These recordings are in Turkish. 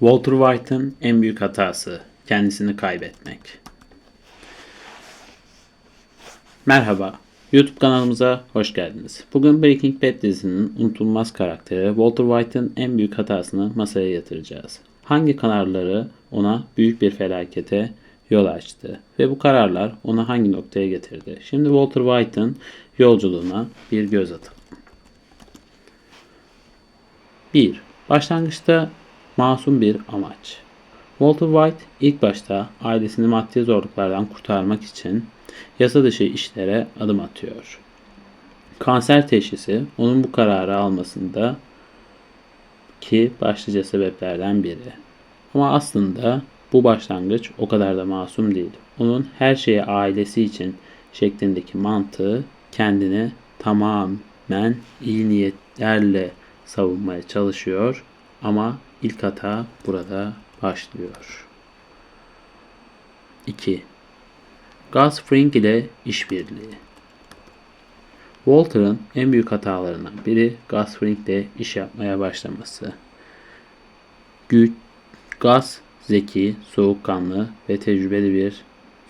Walter White'ın en büyük hatası kendisini kaybetmek. Merhaba, YouTube kanalımıza hoş geldiniz. Bugün Breaking Bad dizisinin unutulmaz karakteri Walter White'ın en büyük hatasını masaya yatıracağız. Hangi kararları ona büyük bir felakete yol açtı ve bu kararlar onu hangi noktaya getirdi? Şimdi Walter White'ın yolculuğuna bir göz atalım. 1. Başlangıçta masum bir amaç. Walter White ilk başta ailesini maddi zorluklardan kurtarmak için yasa dışı işlere adım atıyor. Kanser teşhisi onun bu kararı almasında ki başlıca sebeplerden biri. Ama aslında bu başlangıç o kadar da masum değil. Onun her şeyi ailesi için şeklindeki mantığı kendini tamamen iyi niyetlerle savunmaya çalışıyor ama ilk hata burada başlıyor. 2. Gus Fring ile işbirliği. Walter'ın en büyük hatalarından biri Gus Fring ile iş yapmaya başlaması. Güç, Gus zeki, soğukkanlı ve tecrübeli bir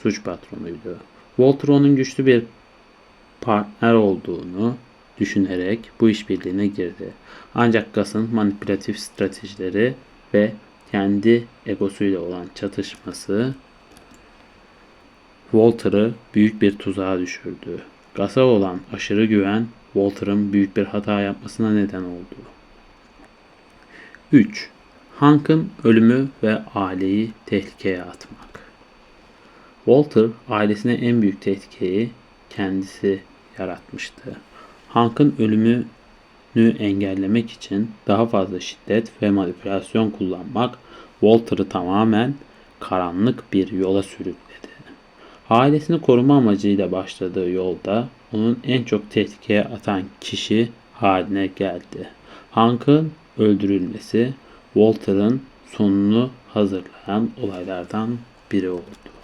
suç patronuydu. Walter onun güçlü bir partner olduğunu düşünerek bu işbirliğine girdi. Ancak Gus'ın manipülatif stratejileri ve kendi egosuyla olan çatışması Walter'ı büyük bir tuzağa düşürdü. Gus'a olan aşırı güven Walter'ın büyük bir hata yapmasına neden oldu. 3. Hank'ın ölümü ve aileyi tehlikeye atmak. Walter ailesine en büyük tehlikeyi kendisi yaratmıştı. Hank'ın ölümünü engellemek için daha fazla şiddet ve manipülasyon kullanmak Walter'ı tamamen karanlık bir yola sürükledi. Ailesini koruma amacıyla başladığı yolda onun en çok tehlikeye atan kişi haline geldi. Hank'ın öldürülmesi Walter'ın sonunu hazırlayan olaylardan biri oldu.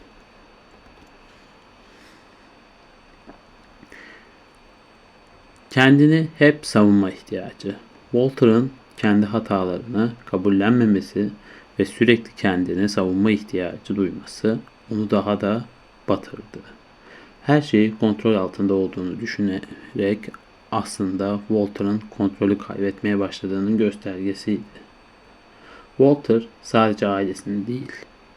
Kendini hep savunma ihtiyacı. Walter'ın kendi hatalarını kabullenmemesi ve sürekli kendini savunma ihtiyacı duyması onu daha da batırdı. Her şeyi kontrol altında olduğunu düşünerek aslında Walter'ın kontrolü kaybetmeye başladığının göstergesiydi. Walter sadece ailesini değil,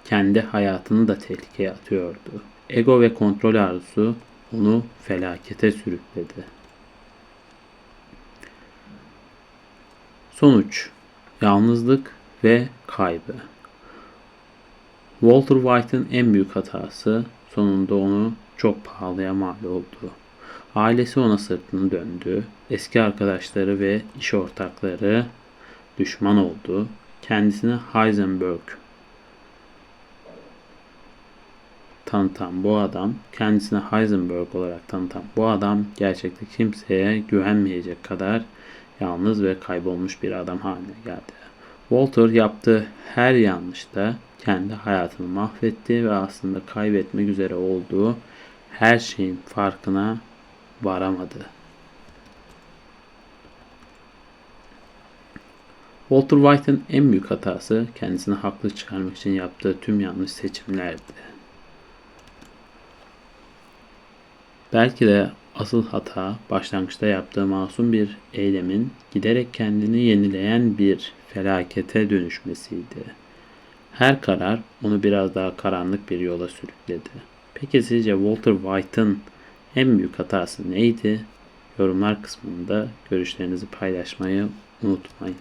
kendi hayatını da tehlikeye atıyordu. Ego ve kontrol arzusu onu felakete sürükledi. Sonuç Yalnızlık ve kaybı Walter White'ın en büyük hatası sonunda onu çok pahalıya mal oldu. Ailesi ona sırtını döndü. Eski arkadaşları ve iş ortakları düşman oldu. Kendisini Heisenberg tanıtan bu adam, kendisini Heisenberg olarak tanıtan bu adam gerçekte kimseye güvenmeyecek kadar yalnız ve kaybolmuş bir adam haline geldi. Walter yaptığı her yanlışta kendi hayatını mahvetti ve aslında kaybetmek üzere olduğu her şeyin farkına varamadı. Walter White'ın en büyük hatası kendisini haklı çıkarmak için yaptığı tüm yanlış seçimlerdi. Belki de asıl hata başlangıçta yaptığı masum bir eylemin giderek kendini yenileyen bir felakete dönüşmesiydi. Her karar onu biraz daha karanlık bir yola sürükledi. Peki sizce Walter White'ın en büyük hatası neydi? Yorumlar kısmında görüşlerinizi paylaşmayı unutmayın.